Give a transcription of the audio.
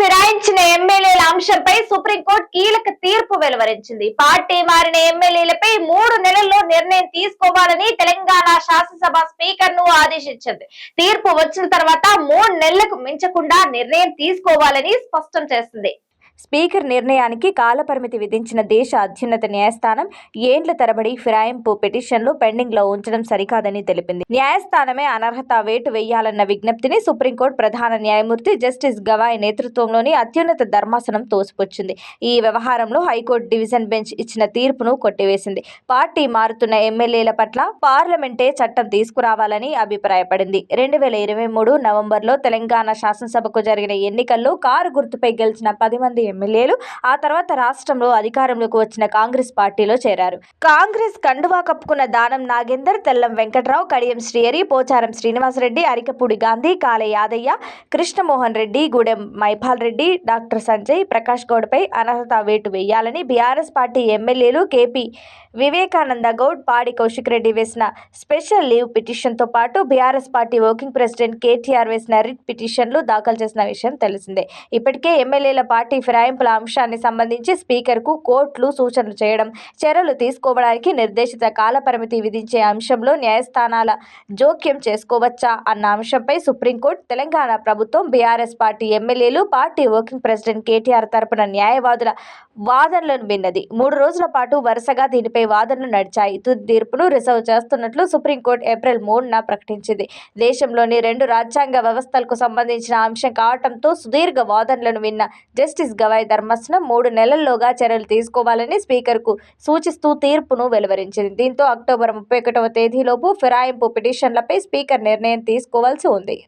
ఫిరాయించిన ఎమ్మెల్యేల అంశంపై సుప్రీంకోర్టు కీలక తీర్పు వెలువరించింది. పార్టీ మారిన ఎమ్మెల్యేలపై మూడు నెలల్లో నిర్ణయం తీసుకోవాలని తెలంగాణ శాసనసభ స్పీకర్ను ఆదేశించింది. తీర్పు వచ్చిన తర్వాత మూడు నెలలకు మించకుండా నిర్ణయం తీసుకోవాలని స్పష్టం చేసింది. స్పీకర్ నిర్ణయానికి కాలపరిమితి విధించిన దేశ అత్యున్నత న్యాయస్థానం ఏండ్ల తరబడి ఫిరాయింపు పిటిషన్లు పెండింగ్లో ఉంచడం సరికాదని తెలిపింది. న్యాయస్థానమే అనర్హత వేటు వేయాలన్న విజ్ఞప్తిని సుప్రీంకోర్టు ప్రధాన న్యాయమూర్తి జస్టిస్ గవాయ్ నేతృత్వంలోని అత్యున్నత ధర్మాసనం తోసిపుచ్చింది. ఈ వ్యవహారంలో హైకోర్టు డివిజన్ బెంచ్ ఇచ్చిన తీర్పును కొట్టివేసింది. పార్టీ మారుతున్న ఎమ్మెల్యేల పట్ల పార్లమెంటే చట్టం తీసుకురావాలని అభిప్రాయపడింది. రెండు వేల ఇరవై మూడు నవంబర్లో తెలంగాణ శాసనసభకు జరిగిన ఎన్నికల్లో కారు గుర్తుపై గెలిచిన పది మంది ఎమ్మెల్యేలు ఆ తర్వాత రాష్ట్రంలో అధికారంలోకి వచ్చిన కాంగ్రెస్ పార్టీలో చేరారు. కాంగ్రెస్ కండువా కప్పుకున్న దానం నాగేందర్ తెల్లం వెంకట్రావు కడియం శ్రీహరి పోచారం శ్రీనివాసరెడ్డి అరికపూడి గాంధీ కాలే యాదయ్య కృష్ణమోహన్ రెడ్డి గూడెం మైపాల్ రెడ్డి డాక్టర్ సంజయ్ ప్రకాష్ గౌడ్పై అనర్హత వేటు వేయాలని బీఆర్ఎస్ పార్టీ ఎమ్మెల్యేలు కేపీ వివేకానంద గౌడ్ పాడి కౌశిక్ రెడ్డి వేసిన స్పెషల్ లీవ్ పిటిషన్తో పాటు BRS party working president KTR వేసిన రిట్ పిటిషన్లు దాఖలు చేసిన విషయం తెలిసిందే. ఇప్పటికే ఎమ్మెల్యేల పార్టీ ఫిరాయింపుల అంశాన్ని సంబంధించి స్పీకర్కు కోర్టులు సూచనలు చేయడం చర్యలు తీసుకోవడానికి నిర్దేశిత కాలపరిమితి విధించే అంశంలో న్యాయస్థానాల జోక్యం చేసుకోవచ్చా అన్న అంశంపై సుప్రీంకోర్టు తెలంగాణ ప్రభుత్వం బీఆర్ఎస్ పార్టీ ఎమ్మెల్యేలు పార్టీ వర్కింగ్ ప్రెసిడెంట్ కేటీఆర్ తరపున న్యాయవాదుల వాదనలను విన్నది. మూడు రోజుల పాటు వరుసగా దీనిపై వాదనలు నడిచాయి. తుది తీర్పును రిజర్వ్ చేస్తున్నట్లు సుప్రీంకోర్టు ఏప్రిల్ మూడున ప్రకటించింది. దేశంలోని రెండు రాజ్యాంగ వ్యవస్థలకు సంబంధించిన అంశం కావటంతో సుదీర్ఘ వాదనలను విన్న జస్టిస్ గవాయ్ ధర్మాసనం మూడు నెలల్లోగా చర్యలు తీసుకోవాలని స్పీకర్కు సూచిస్తూ తీర్పును వెలువరించింది. దీంతో అక్టోబర్ ముప్పై ఒకటవ తేదీలోపు ఫిరాయింపు పిటిషన్లపై స్పీకర్ నిర్ణయం తీసుకోవాల్సి ఉంది.